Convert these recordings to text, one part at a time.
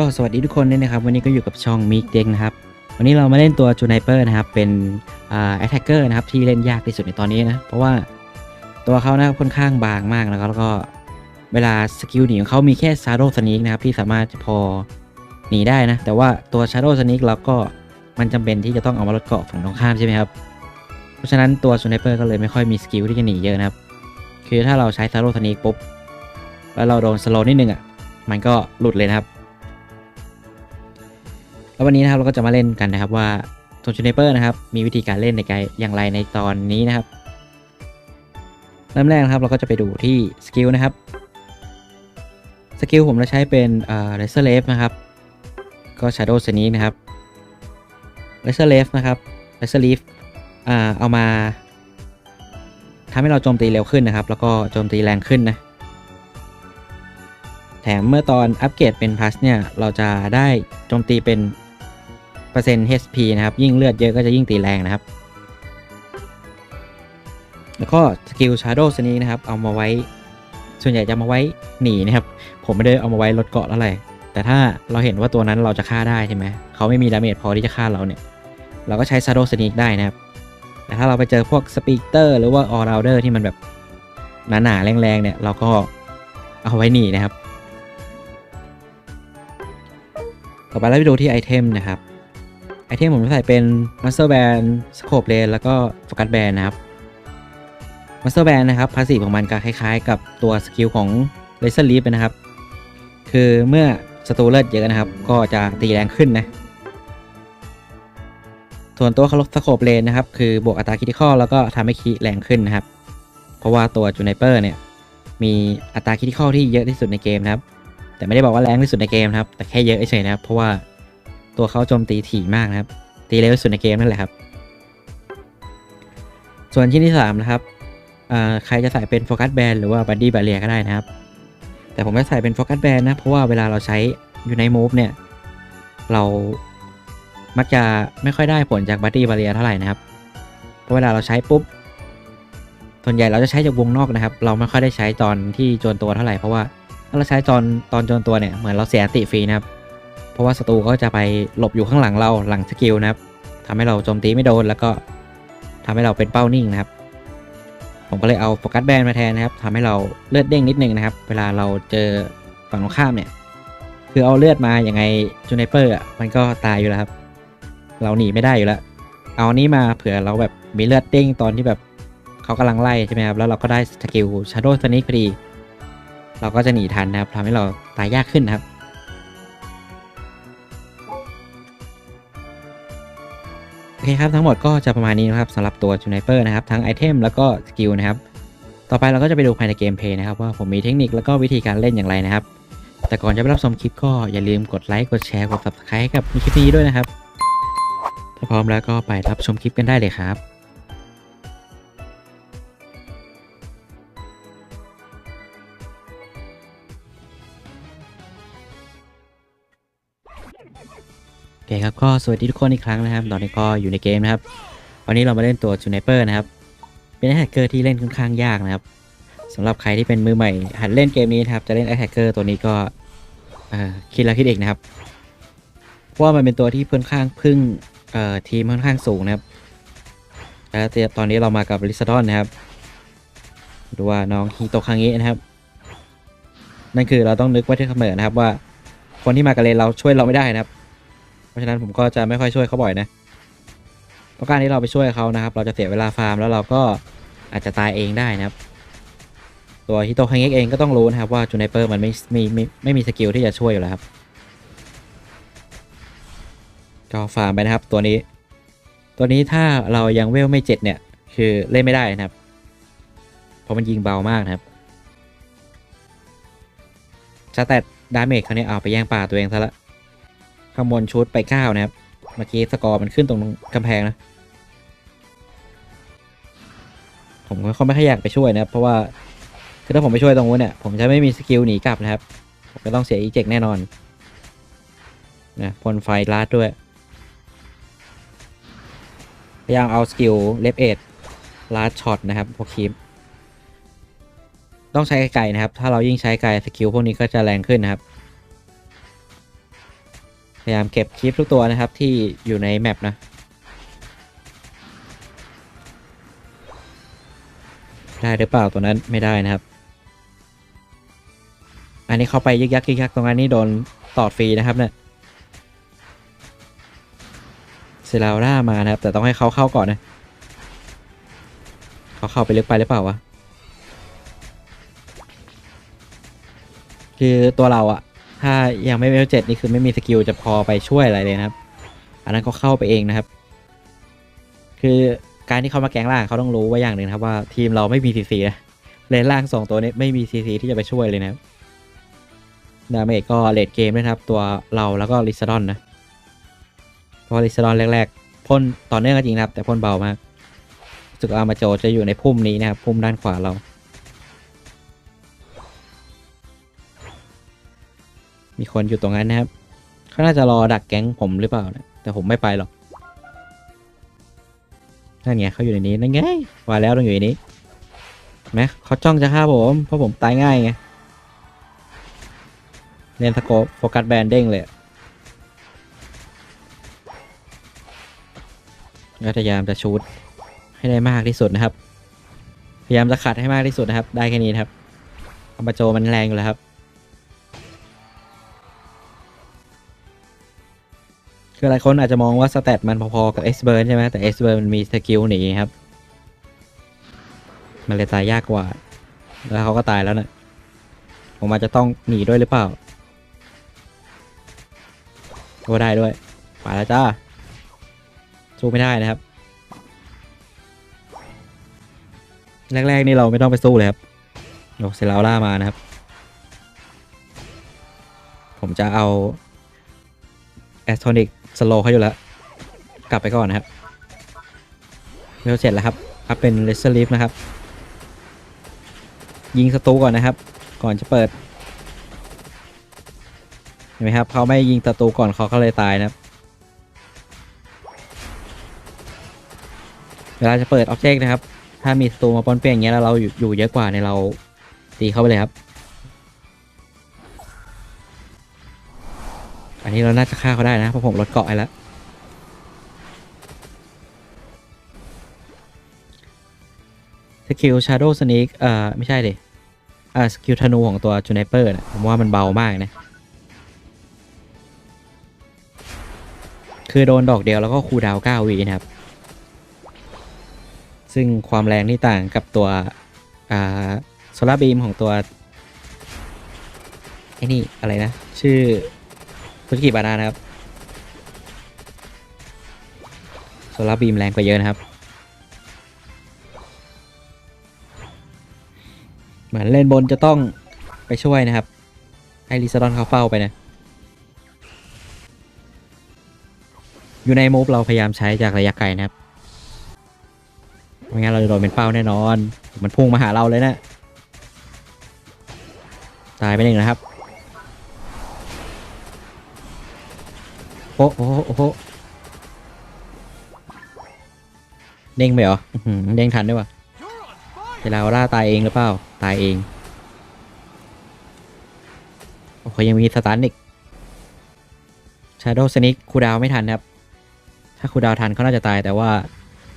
ก็สวัสดีทุกคนด้วยนะครับ วันนี้ก็อยู่กับช่องมิกเด็กนะครับ วันนี้เรามาเล่นตัวจูไนเปอร์นะครับ เป็นอ่าแอตแทกเกอร์นะครับ ที่เล่นยากที่สุดในตอนนี้นะ เพราะว่าตัวเขานะครับค่อนข้างบางมากนะครับ แล้วก็เวลาสกิลหนีของเขามีแค่ซาโดสนิกนะครับ ที่สามารถจะพอหนีได้นะ แต่ว่าตัวชาโดสนิกเราก็มันจำเป็นที่จะต้องเอามาลดเกาะฝั่งตรงข้ามใช่ไหมครับ เพราะฉะนั้นตัวจูไนเปอร์ก็เลยไม่ค่อยมีสกิลที่จะหนีเยอะนะครับ คือถ้าเราใช้ซาโดสนิกปุ๊บแล้วเราโดนสโลนิดนึงอะ มันก็หลุดเลยนะครับ แล้ววันนี้นะครับเราก็จะมาเล่นกันนะครับว่าโทนชูเนเปอร์นะครับมีวิธีการเล่นในไกอย่างไรในตอนนี้นะครับ เริ่มแรกนะครับเราก็จะไปดูที่สกิลนะครับสกิลผมจะใช้เป็นเอ่อเลเซอร์เลฟนะครับ ก็ Shadow s n e a k นะครับเลเซอร์เลฟนะครับเลเซอร์ลีฟอ่าเอามาทำให้เราโจมตีเร็วขึ้นนะครับ แล้วก็โจมตีแรงขึ้นนะ แถมเมื่อตอนอัปเกรดเป็นพ u s เนี่ย เราจะได้โจมตีเป็น เปอร์เซ็นต์ HP นะครับ ยิ่งเลือดเยอะก็จะยิ่งตีแรงนะครับ แล้วก็สกิล Shadow Sneak นะครับ เอามาไว้ ส่วนใหญ่จะมาไว้หนีนะครับ ผมไม่ได้เอามาไว้ลดเกาะเท่าไหร่แต่ถ้าเราเห็นว่าตัวนั้นเราจะฆ่าได้ใช่ไหม เขาไม่มีดาเมจพอที่จะฆ่าเราเนี่ย เราก็ใช้ Shadow Sneak ได้นะครับ แต่ถ้าเราไปเจอพวก Speaker หรือว่า All Rounder ที่มันแบบหนาๆแรงๆเนี่ยเราก็เอาไว้หนีนะครับ ต่อไปเราไปดูที่ไอเทมนะครับ ไอเทมผมจะใส่เป็น Master Band Scope Lane แล้วก็ Focus Band นะครับ Master Band นะครับพาสซีฟของมันก็คล้ายๆ กับตัวสกิลของ Laser Leaf นะครับ คือเมื่อศัตรูเลือดเยอะนะครับ ก็จะตีแรงขึ้นนะ ส่วนตัวคาร์ลสโคปเลนนะครับ คือบวกอัตราคิติคอลแล้วก็ทำให้คีแรงขึ้นนะครับ เพราะว่าตัวจูไนเปอร์เนี่ย มีอัตราคิติคอลที่เยอะที่สุดในเกมนะครับ แต่ไม่ได้บอกว่าแรงที่สุดในเกมนะครับ แต่แค่เยอะเฉยนะครับ เพราะว่า ตัวเขาโจมตีถี่มากนะครับ ตีเร็วสุดในเกมนั่นแหละครับ ส่วนที่ที่ 3 นะครับใครจะใส่เป็นโฟกัสแบนหรือว่าบัดดี้บาเรียก็ได้นะครับ แต่ผมจะใส่เป็นโฟกัสแบนนะ เพราะว่าเวลาเราใช้อยู่ในมูฟเนี่ย เรามักจะไม่ค่อยได้ผลจากบัดดี้บาเรียเท่าไหร่นะครับ เพราะเวลาเราใช้ปุ๊บ ส่วนใหญ่เราจะใช้จากวงนอกนะครับ เราไม่ค่อยได้ใช้ตอนที่โจนตัวเท่าไหร่ เพราะว่าถ้าเราใช้ตอนตอนโจนตัวเนี่ย เหมือนเราเสียติฟรีนะครับ ราะว่าศัตรูก็จะไปหลบอยู่ข้างหลังเราหลังสกิลนะครับทำให้เราโจมตีไม่โดนแล้วก็ทำให้เราเป็นเป้านิ่งนะครับ ผมก็เลยเอาโฟกัสแบนมาแทนนะครับทำให้เราเลือดเด้งนิดนึงนะครับ เวลาเราเจอฝั่งตรงข้ามเนี่ย คือเอาเลือดมาอย่างไงจูไนเปอร์อะมันก็ตายอยู่แล้วครับ เราหนีไม่ได้อยู่แล้ว เอาอันนี้มาเผื่อเราแบบมีเลือดเด้งตอนที่แบบเขากำลังไล่ใช่ไหมครับ แล้วเราก็ได้สกิล Shadow Sneak พอดี เราก็จะหนีทันนะครับทำให้เราตายยากขึ้นนะครับ โอเคครับทั้งหมดก็จะประมาณนี้นะครับสำหรับตัวจูไนเปอร์นะครับทั้งไอเทมแล้วก็สกิลนะครับต่อไปเราก็จะไปดูภายในเกมเพย์นะครับว่าผมมีเทคนิคแล้วก็วิธีการเล่นอย่างไรนะครับ แต่ก่อนจะไปรับชมคลิปก็อย่าลืมกดไลค์กดแชร์กด subscribe ให้กับคลิปนี้ด้วยนะครับ ถ้าพร้อมแล้วก็ไปรับชมคลิปกันได้เลยครับ คครับก็สวัสดีทุกคนอีกครั้งนะครับ ตอนนี้ก็อยู่ในเกมนะครับ วันนี้เรามาเล่นตัวจูเนเปอร์นะครับ เป็นแฮกเกอร์ที่เล่นค่อนข้างยากนะครับสำหรับใครที่เป็นมือใหม่ หัดเล่นเกมนี้นะครับ จะเล่นแฮกเกอร์ตัวนี้ก็คิดแล้วคิดอีกนะครับ เพราะว่ามันเป็นตัวที่ค่อนข้างพึ่งทีมค่อนข้างสูงนะครับ แล้วตอนนี้เรามากับลิซาดอนนะครับ ดูว่าน้องฮิโตคังเงะนะครับ นั่นคือเราต้องนึกไว้ที่เสมอนะครับว่าคนที่มากับเลนเราช่วยเราไม่ได้นะครับ เพราะฉะนั้นผมก็จะไม่ค่อยช่วยเขาบ่อยนะเพราะการที่เราไปช่วยเขานะครับ เราจะเสียเวลาฟาร์มแล้วเราก็อาจจะตายเองได้นะครับ ตัวฮิโตคังเงะเองก็ต้องรู้นะครับว่าจูไนเปอร์มันไม่ไม่ไม่ไม่มีสกิลที่จะช่วยอยู่แล้วครับก็ฟาร์มไปนะครับตัวนี้ ตัวนี้ถ้าเรายังเวลไม่เจ็ดเนี่ย คือเล่นไม่ได้นะครับ เพราะมันยิงเบามากนะครับสแตทดาเมจเขาเนี่ยเอาไปแย่งป่าตัวเองซะละ ข้างบนชุดไปเก้านะครับ เมื่อกี้สกอร์มันขึ้นตรงกำแพงนะ ผมก็ไม่ค่อยอยากไปช่วยนะครับ เพราะว่าคือถ้าผมไปช่วยตรงนู้นเนี่ย ผมจะไม่มีสกิลหนีกลับนะครับ ผมก็ต้องเสียอีเจกแน่นอนนะพ่นไฟลาดด้วย พยายามเอาสกิลเลฟเอดลาดช็อตนะครับพวกคีมต้องใช้ไกลนะครับ ถ้าเรายิ่งใช้ไกลสกิลพวกนี้ก็จะแรงขึ้นนะครับ พยายามเก็บคลิปทุกตัวนะครับที่อยู่ในแมปนะได้หรือเปล่าตัวนั้นไม่ได้นะครับ อันนี้เข้าไปยึกยักยึกยักตรงนั้นนี่โดนตอดฟรีนะครับเนี่ยเซราร่ามานะครับ แต่ต้องให้เขาเข้าก่อนนะเขาเข้าไปลึกไปหรือเปล่าวะคือตัวเราอะ ถ้ายังไม่เวลเจ็ดนี่คือไม่มีสกิลจะพอไปช่วยอะไรเลยนะครับ อันนั้นเขาเข้าไปเองนะครับ คือการที่เขามาแกงล่างเขาต้องรู้ไว้อย่างหนึ่งนะครับว่าทีมเราไม่มีซีซีนะเลนล่างสองตัวนี้ไม่มีซีซีที่จะไปช่วยเลยนะครับดาเมจก็เลดเกมนะครับ ตัวเราแล้วก็ลิซาดอนนะเพราะลิซาดอนแรกๆพ่นต่อเนื่องก็จริงนะครับ แต่พ่นเบามากสึกอามาโจจะอยู่ในพุ่มนี้นะครับ พุ่มด้านขวาเรา มีคนอยู่ตรงนั้นนะครับ เขาน่าจะรอดักแก๊งผมหรือเปล่านะแต่ผมไม่ไปหรอก นั่นไงเขาอยู่ในนี้ นั่นไงว่าแล้วต้องอยู่ในนี้เห็นไหมเขาจ้องจะฆ่าผม เพราะผมตายง่ายไงเรียนสโกปโฟกัสแบนเด้งเลยอะก็พยายามจะชูดให้ได้มากที่สุดนะครับ พยายามจะขัดให้มากที่สุดนะครับ ได้แค่นี้นะครับอามาโจมันแรงอยู่แล้วครับ คือหลายคนอาจจะมองว่าสเตตมันพอๆกับ S b u r n ใช่ไหมแต่ S b u r n มันมีสกิลหนีครับ มันเลยตายยากกว่า แล้วเขาก็ตายแล้วนะผมอาจจะต้องหนีด้วยหรือเปล่าโอ้ได้ด้วยไปแล้วจ้าสู้ไม่ได้นะครับ แรกๆนี่เราไม่ต้องไปสู้เลยครับโอ้เซราล่ามานะครับ ผมจะเอาแอสโทนิก สโลเขาอยู่แล้ว กลับไปก่อนนะครับเวลเสร็จแล้วครับอัพเป็นเลสเซอร์ลิฟนะครับ ยิงศัตรูก่อนนะครับ ก่อนจะเปิด เห็นไหมครับเขาไม่ยิงศัตรูก่อนเขาก็เลยตายนะครับ เวลาจะเปิดออบเจกต์นะครับ ถ้ามีศัตรูมาปนเปี้ยนอย่างเงี้ยแล้วเราอยู่อยู่เยอะกว่าในเราตีเข้าไปเลยครับ นนี้เราน่าจะฆ่าเขาได้นะเพราะผมลดเกาะให้แล้วสกิล Shadow Sneak เอ่อ ไม่ใช่ดิอ่าสกิลธนูของตัวจูเนเปอร์นะผมว่ามันเบามากนะ คือโดนดอกเดียวแล้วก็คูดาว9วินะครับ ซึ่งความแรงนี่ต่างกับตัว อ่าโซลาร์บีมของตัวไอ้นี่ อะไรนะ ชื่อ ฟุจิกิบานานะครับโซลาร์บีมแรงกว่าเยอะนะครับ เหมือนเล่นบนจะต้องไปช่วยนะครับ ให้ลิซาดอนเขาเฝ้าไปนะ อยู่ในมูฟเราพยายามใช้จากระยะไกลนะครับไม่งั้นเราจะโดนเป็นเป้าแน่นอน มันพุ่งมาหาเราเลยนะ ตายไปหนึ่งนะครับ อ้โหโอ้โหเด้งไปเหรอเด้งทันด้วยวะเวลาล่าตายเองหรือเปล่า ตายเอง โอ้โหยังมีสตาร์นิก Shadow Sneak คูดาวไม่ทันครับ ถ้าคูดาวทันเขาน่าจะตายแต่ว่า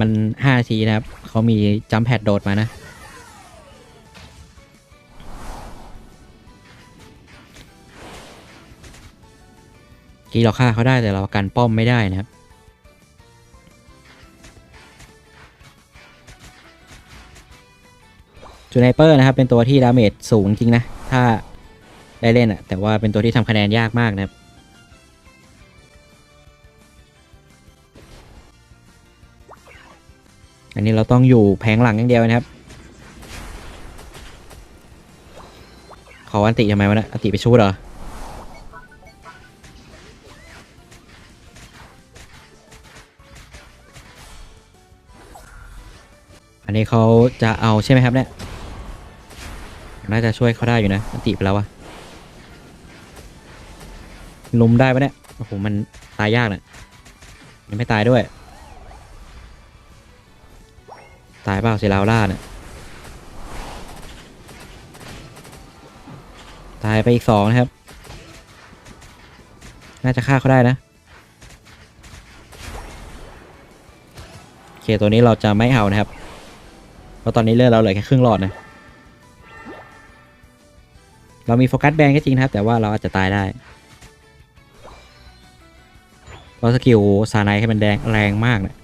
มัน5ทีนะครับ เขามีจัมแพดโดดมานะ กี้เราฆ่าเขาได้แต่เรากันป้อมไม่ได้นะครับจูไนเปอร์นะครับเป็นตัวที่ดาเมจสูงจริงนะ ถ้าได้เล่นอะแต่ว่าเป็นตัวที่ทำคะแนนยากมากนะครับอันนี้เราต้องอยู่แผงหลังอย่างเดียวนะครับ ขออันติทำไมวะนะอันติไปชูดเหรอ อันนี้เขาจะเอาใช่ไหมครับเนี่ยน่าจะช่วยเขาได้อยู่นะอันติไปแล้ววะลุมได้ปะเนี่ยโอ้โหมันตายยากเนะยังไม่ตายด้วย ตายเปล่าเซราวล่าเนี่ยตายไปอีกสองนะครับ น่าจะฆ่าเขาได้นะโอเคตัวนี้เราจะไม่เอานะครับ เพราะตอนนี้เลือดเราเหลือแค่ครึ่งหลอดนะ เรามีโฟกัสแบนก็จริงนะครับ แต่ว่าเราอาจจะตายได้เพราะสกิลซาไนให้มันแดงแรงมากเนะ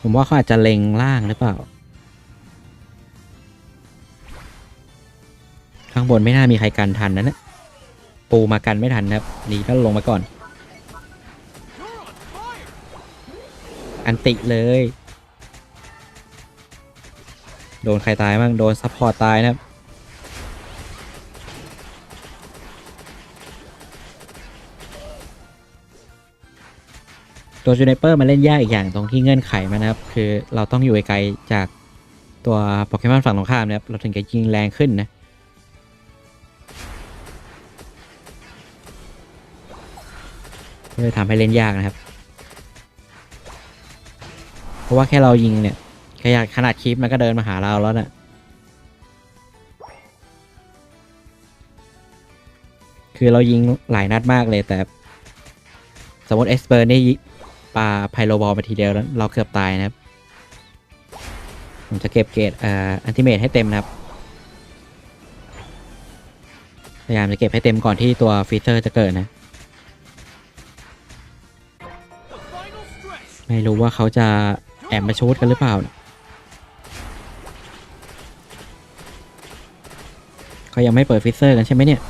ผมว่าเขาอาจจะเล็งล่างหรือเปล่า ข้างบนไม่น่ามีใครกันทันนะเนะปูมากันไม่ทันนะครับหนีก็ลงมาก่อน อันติเลย โดนใครตายบ้างโดนซัพพอร์ตตายนะครับตัวจูเนเปอร์มันเล่นยากอีกอย่างตรงที่เงื่อนไขมันนะครับ คือเราต้องอยู่ไกลๆจากตัวโปเกมอนฝั่งตรงข้ามนะครับ เราถึงจะยิงแรงขึ้นนะ ก็เลยทำให้เล่นยากนะครับ ราะว่าแค่เรายิงเนี่ยแค่ขนาดคลิปมันก็เดินมาหาเราแล้วนะ่ะคือเรายิงหลายนัดมากเลยแต่ สมมติเอ็กซ์เบิร์นี่ปาไพโลบอลไปทีเดียวแล้วเราเกือบตายนะครับ ผมจะเก็บเกรดอ่าอันติเมทให้เต็มนะครับ พยายามจะเก็บให้เต็มก่อนที่ตัวฟีเซอร์จะเกิดนะ ไม่รู้ว่าเขาจะ แอบมาชดกันหรือเปล่าเนี่ยเขายังไม่เปิดฟิสเซอร์กันใช่ไหมเนี่ย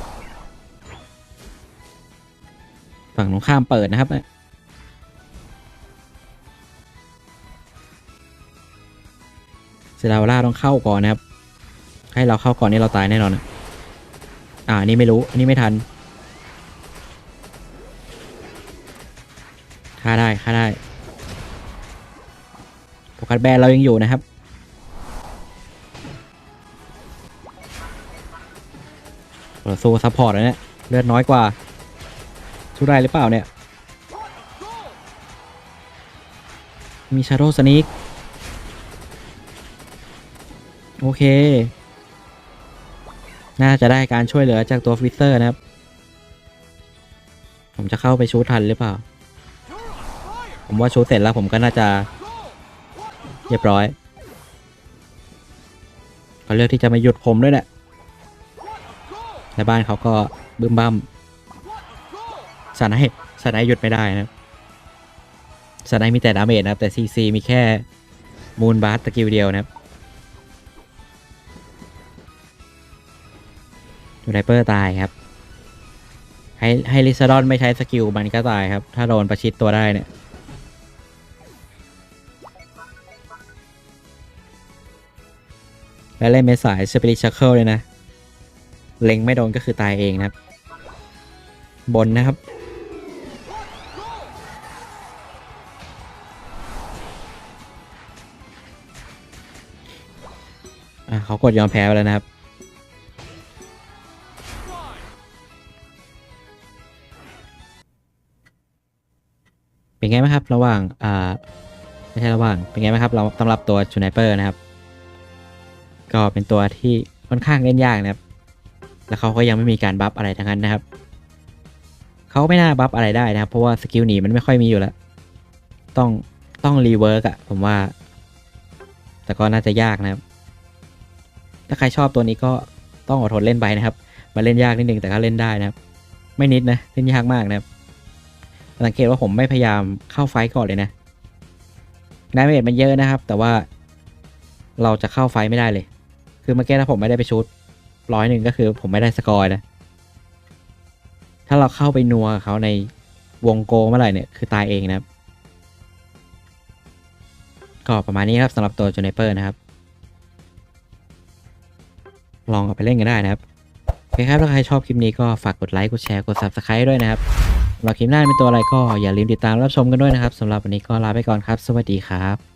ฝั่งตรงข้ามเปิดนะครับเนี่ยเซราวล่าต้องเข้าก่อนนะครับ ให้เราเข้าก่อนนี่เราตายแน่นอนนะอ่านนี่ไม่รู้ อันนี้ไม่ทันฆ่าได้ฆ่าได้ โฟกัสแบนเรายังอยู่นะครับเราสู้ซัพพอร์ตแล้วเนี่ย เลือดน้อยกว่าสู้ได้หรือเปล่าเนี่ย มีชาร์โดสนิกโอเค น่าจะได้การช่วยเหลือจากตัวฟิเซอร์นะครับ ผมจะเข้าไปชูทันหรือเปล่า ผมว่าชูเสร็จแล้วผมก็น่าจะ เรียบร้อยเขาเลือกที่จะมาหยุดผมด้วยแหละในบ้านเขาก็บึ้มบั้มสานให้สานให้หยุดไม่ได้นะครับสานให้มีแต่ดาเมจนะครับ แต่ซีซีมีแค่มูนบาร์สกิลเดียวนะครับดูไดเปอร์ตายครับ ให้ให้ลิซาดอนไม่ใช้สกิลมันก็ตายครับ ถ้าโดนประชิดตัวได้เนี่ย และเล่นเป็นสายสปิริตชัคเคิลเลยนะ เล็งไม่โดนก็คือตายเองนะครับ บนนะครับ อะเขากดยอมแพ้ไปแล้วนะครับเป็นไงไหมครับ ระหว่าง อ่า ไม่ใช่ระหว่าง เป็นไงไหมครับ เราสำหรับตัวจูไนเปอร์นะครับ ก็เป็นตัวที่ค่อนข้างเล่นยากนะครับ แล้วเขาก็ยังไม่มีการบัฟอะไรทั้งนั้นนะครับ เขาไม่น่าบัฟอะไรได้นะครับ เพราะว่าสกิลหนีมันไม่ค่อยมีอยู่แล้ว ต้องต้องรีเวิร์กอะผมว่า แต่ก็น่าจะยากนะครับ ถ้าใครชอบตัวนี้ก็ต้องอดทนเล่นไปนะครับมาเล่นยากนิดนึงแต่ก็เล่นได้นะครับ ไม่นิดนะเล่นยากมากนะครับ สังเกตว่าผมไม่พยายามเข้าไฟก่อนเลยนะดาเมจมันเยอะนะครับ แต่ว่าเราจะเข้าไฟไม่ได้เลย คือเมื่อกี้ถ้าผมไม่ได้ไปชุดร้อยหนึ่งก็คือผมไม่ได้สกอร์นะ ถ้าเราเข้าไปนัวเขาในวงโกเมื่อไหร่เนี่ยคือตายเองนะครับ ก็ประมาณนี้ครับสำหรับตัวจูเนเปอร์นะครับ ลองเอาไปเล่นกันได้นะครับ โอเคครับ ถ้าใครชอบคลิปนี้ก็ฝากกดไลค์ กดแชร์ กด Subscribe ด้วยนะครับสำหรับคลิปหน้าเป็นตัวอะไรก็อย่าลืมติดตามรับชมกันด้วยนะครับสำหรับวันนี้ก็ลาไปก่อนครับ สวัสดีครับ